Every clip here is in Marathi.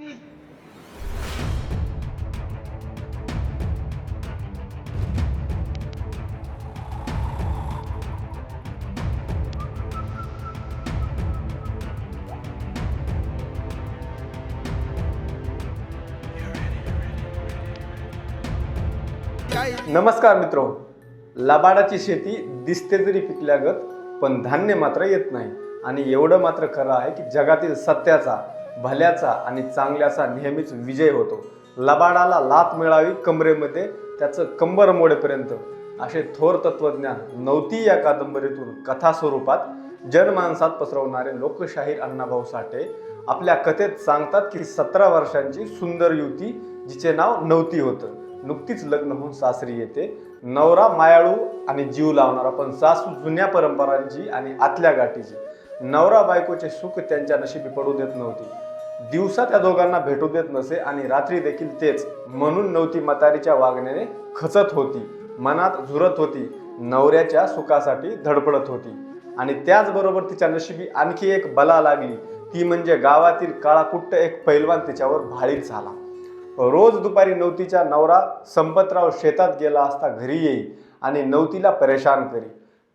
कहाणी नमस्कार मित्रो. लबाडाची शेती दिसते जरी पिकल्यागत पण धान्य मात्र येत नाही. आणि एवढं मात्र खरं आहे की जगातील सत्याचा भल्याचा आणि चांगल्याचा नेहमीच विजय होतो. लबाडाला लात मिळावी कमरेमध्ये त्याचं कंबर मोडेपर्यंत. असे थोर तत्वज्ञान नवती या कादंबरीतून कथा स्वरूपात जनमानसात पसरवणारे लोकशाहीर अण्णाभाऊ साठे आपल्या कथेत सांगतात की सतरा वर्षांची सुंदर युवती जिचे नाव नवती होतं. नुकतीच लग्न होऊन सासरी येते. नवरा मायाळू आणि जीव लावणारा पण सासू जुन्या परंपरांची आणि आतल्या गाठीची. नवरा बायकोचे सुख त्यांच्या नशिबी पडू देत नव्हती. दिवसा त्या दोघांना भेटू देत नसे आणि रात्री देखील तेच म्हणून नव्हती मतारीच्या वागण्याने खचत होती. मनात झुरत होती. नवऱ्याच्या सुखासाठी धडपडत होती. आणि त्याचबरोबर तिच्या नशिबी आणखी एक बला लागली. ती म्हणजे गावातील काळाकुट्ट एक पैलवान तिच्यावर भाळीत झाला. रोज दुपारी नवतीच्या नवरा संपतराव शेतात गेला असता घरी येई आणि नवतीला परेशान करी.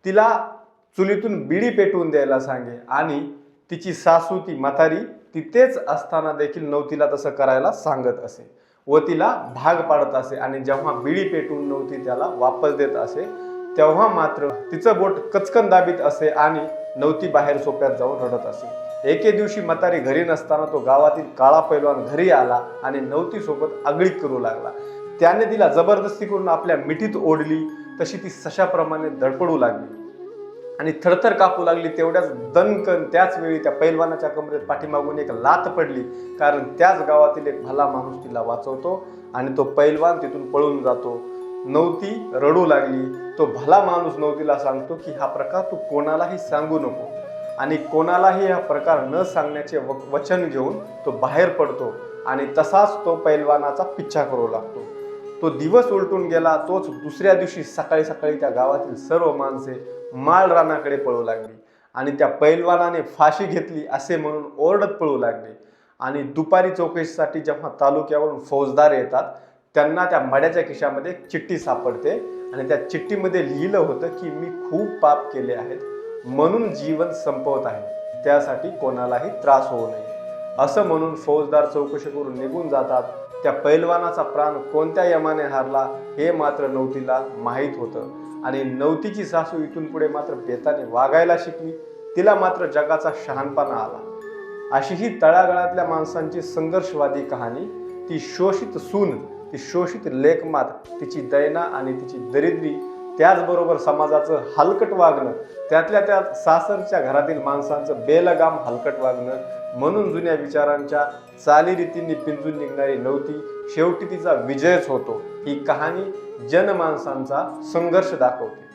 तिला चुलीतून बिडी पेटवून द्यायला सांगे. आणि तिची सासू ती म्हातारी तिथेच असताना देखील नवतीला तसं करायला सांगत असे. व तिला भाग पाडत असे आणि जेव्हा बिडी पेटून नव्हती त्याला वापस देत असे तेव्हा मात्र तिचं बोट कचकन दाबीत असे आणि नवती बाहेर सोप्यात जाऊन रडत असे. एके दिवशी म्हातारी घरी नसताना तो गावातील काळा पैलवान घरी आला आणि नवती सोबत आगळीक करू लागला. त्याने तिला जबरदस्ती करून आपल्या मिठीत ओढली तशी ती सशाप्रमाणे धडपडू लागली. आणि थरथर कापू लागली तेवढ्याच दणकन त्याच वेळी त्या पैलवानाच्या कमरेत पाठीमागून एक लात पडली. कारण त्याच गावातील एक भला माणूस तिला वाचवतो आणि तो पैलवान तिथून पळून जातो. नवती रडू लागली. तो भला माणूस नवतीला सांगतो की हा प्रकार तू कोणालाही सांगू नको. आणि कोणालाही हा प्रकार न सांगण्याचे व- वचन घेऊन तो बाहेर पडतो आणि तसाच तो पैलवानाचा पिच्छा करू लागतो. तो दिवस उलटून गेला. तोच दुसऱ्या दिवशी सकाळी सकाळी त्या गावातील सर्व माणसे माळ रानाकडे पळू लागली आणि त्या पैलवानाने फाशी घेतली असे म्हणून ओरडत पळू लागले. आणि दुपारी चौकशीसाठी जेव्हा तालुक्यावरून फौजदार येतात त्यांना त्या मड्याच्या खिशामध्ये चिठ्ठी सापडते आणि त्या चिठ्ठीमध्ये लिहिलं होतं की मी खूप पाप केले आहेत म्हणून जीवन संपवत आहे. त्यासाठी कोणालाही त्रास होऊ नये. असं म्हणून फौजदार चौकशी करून निघून जातात. त्या पैलवानाचा प्राण कोणत्या यमाने हारला हे मात्र नवतीला माहीत होतं. आणि नवतीची सासू इथून पुढे मात्र बेताने वागायला शिकली. तिला मात्र जगाचा शहाणपणा आला. अशी ही तळागाळातल्या माणसांची संघर्षवादी कहाणी ती शोषित सून ती शोषित लेखमात तिची दैना आणि तिची दरिद्री त्याचबरोबर समाजाचं हलकट वागणं त्यातल्या त्यात सासरच्या घरातील माणसांचं बेलगाम हलकट वागणं म्हणून जुन्या विचारांच्या चालीरीतींनी पिंजून निघणारी नव्हती शेवटी तिचा विजयच होतो. ही कहाणी जनमानसांचा संघर्ष दाखवते.